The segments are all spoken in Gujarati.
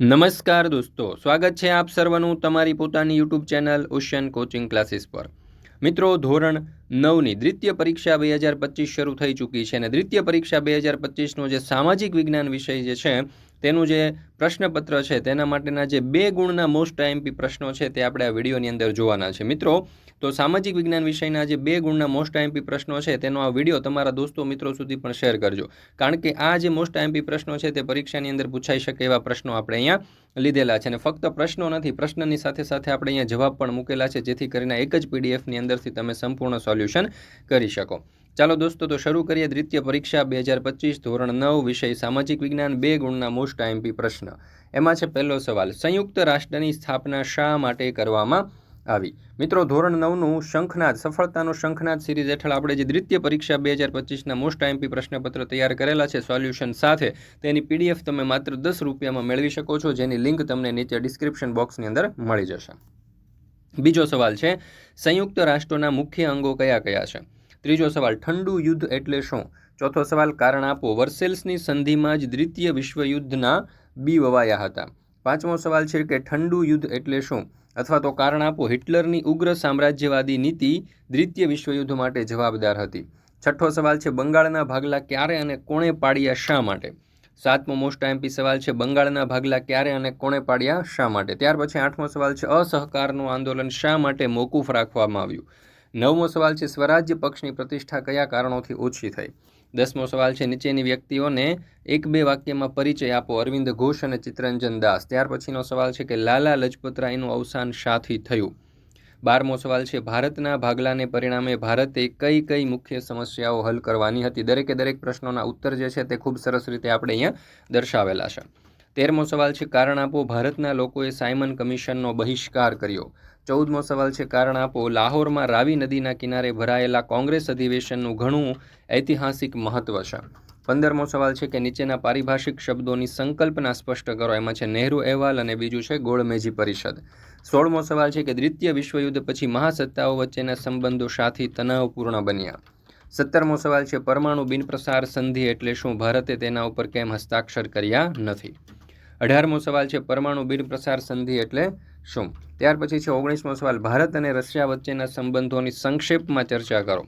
નમસ્કાર દોસ્તો, સ્વાગત છે આપ સર્વનું તમારી પોતાની YouTube channel Ocean coaching classes પર. મિત્રો, ધોરણ નવની દ્વિતીય પરીક્ષા બે હજાર પચીસ શરૂ થઈ ચૂકી છે અને દ્વિતીય પરીક્ષા બે હજાર પચીસનો જે સામાજિક વિજ્ઞાન વિષય જે છે તેનું જે પ્રશ્નપત્ર છે, તેના માટેના જે બે ગુણના મોસ્ટ આઈએમપી પ્રશ્નો છે, તે આપણે આ વિડીયોની અંદર જોવાના છે. મિત્રો, તો સામાજિક વિજ્ઞાન વિષયના જે બે ગુણના મોસ્ટ આઈએમપી પ્રશ્નો છે, તેનો આ વીડિયો તમારા દોસ્તો મિત્રો સુધી પણ શેર કરજો. કારણ કે આ જે મોસ્ટ આઈએમપી પ્રશ્નો છે, તે પરીક્ષાની અંદર પૂછાઈ શકે એવા પ્રશ્નો આપણે અહીંયા લીધેલા છે. અને ફક્ત પ્રશ્નો નથી, પ્રશ્નની સાથે સાથે આપણે અહીંયા જવાબ પણ મૂકેલા છે, જેથી કરીને એક જ પીડીએફની અંદરથી તમે સંપૂર્ણ સોલ્યુશન કરી શકો. ચાલો દોસ્તો, તો શરૂ કરીએ દ્વિતીય પરીક્ષા બે હજાર પચીસ ધોરણ નવ વિષય સામાજિક વિજ્ઞાન બે ગુણના મોસ્ટ આઈએમપી પ્રશ્ન. એમાં છે પહેલો સવાલ, સંયુક્ત રાષ્ટ્રની સ્થાપના શા માટે કરવામાં આવી? મિત્રો, ધોરણ નવનું શંખનાદ, સફળતાનો શંખનાદ સિરીઝ હેઠળ આપણે જે દ્વિતીય પરીક્ષા બે હજાર પચીસના મોસ્ટ આઈમપી પ્રશ્નપત્ર તૈયાર કરેલા છે, સોલ્યુશન સાથે, તેની પીડીએફ તમે માત્ર દસ રૂપિયામાં મેળવી શકો છો, જેની લિંક તમને નીચે ડિસ્ક્રિપ્શન બોક્સની અંદર મળી જશે. બીજો સવાલ છે, સંયુક્ત રાષ્ટ્રોના મુખ્ય અંગો કયા કયા છે? ત્રીજો સવાલ, ઠંડુ યુદ્ધ એટલે શું? ચોથો સવાલ, કારણ આપો, વર્સેલ્સની સંધિમાં જ દ્વિતીય વિશ્વયુદ્ધના બી વવાયા હતા. પાંચમો સવાલ છે કે ઠંડુ યુદ્ધ એટલે શું? અથવા તો કારણ આપો, હિટલરની ઉગ્ર સામ્રાજ્યવાદી નીતિ દ્વિતીય વિશ્વયુદ્ધ માટે જવાબદાર હતી. છઠ્ઠો સવાલ છે, બંગાળના ભાગલા ક્યારે અને કોણે પાડ્યા શા માટે? સાતમો મોસ્ટ એમપી સવાલ છે, બંગાળના ભાગલા ક્યારે અને કોણે પાડ્યા શા માટે? ત્યાર પછી આઠમો સવાલ છે, અસહકારનું આંદોલન શા માટે મોકૂફ રાખવામાં આવ્યું? નવમો સવાલ છે, સ્વરાજ્ય પક્ષની પ્રતિષ્ઠા કયા કારણોથી ઓછી થઈ? દસમો સવાલ છે, નીચેની વ્યક્તિઓને એક બે વાક્યમાં પરિચય આપો, અરવિંદ ઘોષ અને ચિત્તરંજન દાસ. ત્યાર પછીનો સવાલ છે કે લાલા લજપતરાયનું અવસાન શાથી થયું? બારમો સવાલ છે, ભારતના ભાગલાને પરિણામે ભારતે કઈ કઈ મુખ્ય સમસ્યાઓ હલ કરવાની હતી? દરેકે દરેક પ્રશ્નોના ઉત્તર જે છે તે ખૂબ સરસ રીતે આપણે અહીંયા દર્શાવેલા છે. તેરમો સવાલ છે, કારણ આપો ભારતના લોકોએ સાયમન કમિશનનો બહિષ્કાર કર્યો. ચૌદમો સવાલ છે, કારણ આપો લાહોરમાં રાવી નદીના કિનારે ભરાયેલા કોંગ્રેસ અધિવેશનનું ઘણું ઐતિહાસિક મહત્વ છે. પંદરમો સવાલ છે કે નીચેના પારિભાષિક શબ્દોની સંકલ્પના સ્પષ્ટ કરો. એમાં છે નહેરુ અહેવાલ અને બીજું છે ગોળમેજી પરિષદ. સોળમો સવાલ છે કે દ્વિતીય વિશ્વયુદ્ધ પછી મહાસત્તાઓ વચ્ચેના સંબંધો સાથી તણાવપૂર્ણ બન્યા. સત્તરમો સવાલ છે, પરમાણુ બિનપ્રસાર સંધિ એટલે શું? ભારતે તેના ઉપર કેમ હસ્તાક્ષર કર્યા નથી? અઢારમો સવાલ છે, પરમાણુ બિનપ્રસાર સંધિ એટલે શું? ત્યાર પછી છે, ઓગણીસમો સવાલ, ભારત અને રશિયા વચ્ચેના સંબંધોની સંક્ષેપમાં ચર્ચા કરો.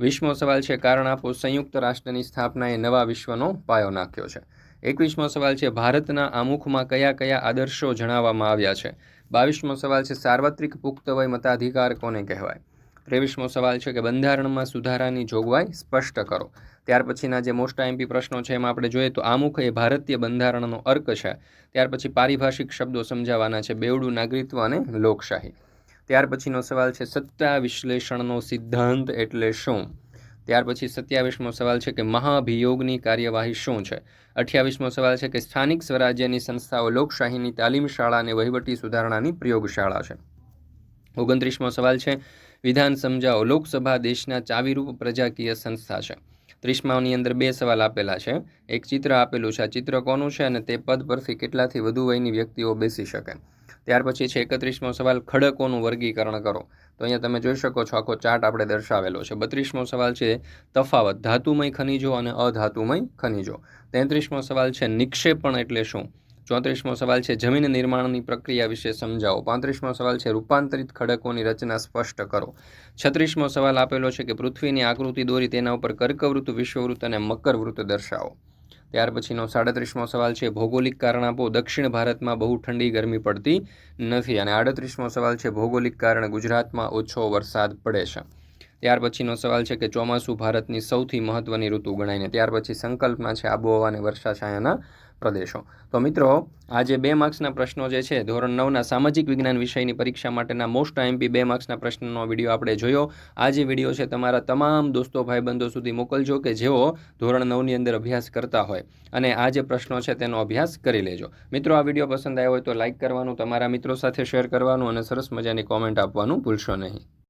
વીસમો સવાલ છે, કારણ આપો સંયુક્ત રાષ્ટ્રની સ્થાપનાએ નવા વિશ્વનો પાયો નાખ્યો છે. એકવીસમો સવાલ છે, ભારતના આમુખમાં કયા કયા આદર્શો જણાવવામાં આવ્યા છે? બાવીસમો સવાલ છે, સાર્વત્રિક પુખ્ત વય મતાધિકાર કોને કહેવાય? ત્રેવીસમો સવાલ છે કે બંધારણમાં સુધારાની જોગવાઈ સ્પષ્ટ કરો. ત્યાર પછીના જે મોસ્ટ આઈમ્પી પ્રશ્નો છે એમાં આપણે જોઈએ તો આમુખ એ ભારતીય બંધારણનો અર્ક છે. ત્યાર પછી પારિભાષિક શબ્દો સમજાવવાના છે બેવડું નાગરિકત્વ અને લોકશાહી. ત્યાર પછીનો સવાલ છે સત્તા વિશ્લેષણનો સિદ્ધાંત એટલે શું? ત્યાર પછી સત્યાવીસમો સવાલ છે કે મહાભિયોગની કાર્યવાહી શું છે? અઠ્યાવીસમો સવાલ છે કે સ્થાનિક સ્વરાજ્યની સંસ્થાઓ લોકશાહીની તાલીમ શાળા અને વહીવટી સુધારણાની પ્રયોગશાળા છે. ઓગણત્રીસમો સવાલ છે, વિધાન સમજાવો. લોકસભા દેશના ચાવીરૂપ પ્રજાકીય સંસ્થા છે. ત્રીસમાની અંદર બે સવાલ આપેલા છે. એક ચિત્ર આપેલું છે. આ ચિત્ર કોનું છે અને તે પદ પરથી કેટલાથી વધુ વયની વ્યક્તિઓ બેસી શકે? ત્યાર પછી છે, એકત્રીસમો સવાલ, ખડકોનું વર્ગીકરણ કરો. તો અહીંયા તમે જોઈ શકો છો, આખો ચાર્ટ આપણે દર્શાવેલો છે. બત્રીસમો સવાલ છે, તફાવત, ધાતુમય ખનિજો અને અધાતુમય ખનિજો. તેત્રીસમો સવાલ છે, નિક્ષેપણ એટલે શું? ચોત્રીસમો સવાલ છે, જમીન નિર્માણની પ્રક્રિયા વિશે સમજાવો. પાંત્રીસમો સવાલ છે, રૂપાંતરિત ખડકોની રચના સ્પષ્ટ કરો. છત્રીસમો સવાલ આપેલો છે કે પૃથ્વીની આકૃતિ દોરી તેના ઉપર કર્કવૃત્ત, વિશ્વવૃત્ત અને મકરવૃત્ત દર્શાવો. ત્યાર પછીનો સાડત્રીસમો સવાલ છે, ભૌગોલિક કારણ આપો દક્ષિણ ભારતમાં બહુ ઠંડી ગરમી પડતી નથી. અને આડત્રીસમો સવાલ છે, ભૌગોલિક કારણ ગુજરાતમાં ઓછો વરસાદ પડે છે. ત્યાર પછીનો સવાલ છે કે ચોમાસું ભારતની સૌથી મહત્ત્વની ઋતુ ગણાયને ત્યાર પછી સંકલ્પમાં છે આબોહવા અને વર્ષાછાયાના પ્રદેશો. તો મિત્રો આ જે બે માર્ક્સના પ્રશ્નો જે છે, ધોરણ નવના સામાજિક વિજ્ઞાન વિષયની પરીક્ષા માટેના મોસ્ટ આઈએમપી બે માર્ક્સના પ્રશ્નનો વીડિયો આપણે જોયો. આ જે વીડિયો છે તમારા તમામ દોસ્તો, ભાઈબંધો સુધી મોકલજો કે જેઓ ધોરણ નવની અંદર અભ્યાસ કરતા હોય. અને આ જે પ્રશ્નો છે તેનો અભ્યાસ કરી લેજો. મિત્રો, આ વીડિયો પસંદ આવ્યો હોય તો લાઇક કરવાનું, તમારા મિત્રો સાથે શેર કરવાનું અને સરસ મજાની કોમેન્ટ આપવાનું ભૂલશો નહીં.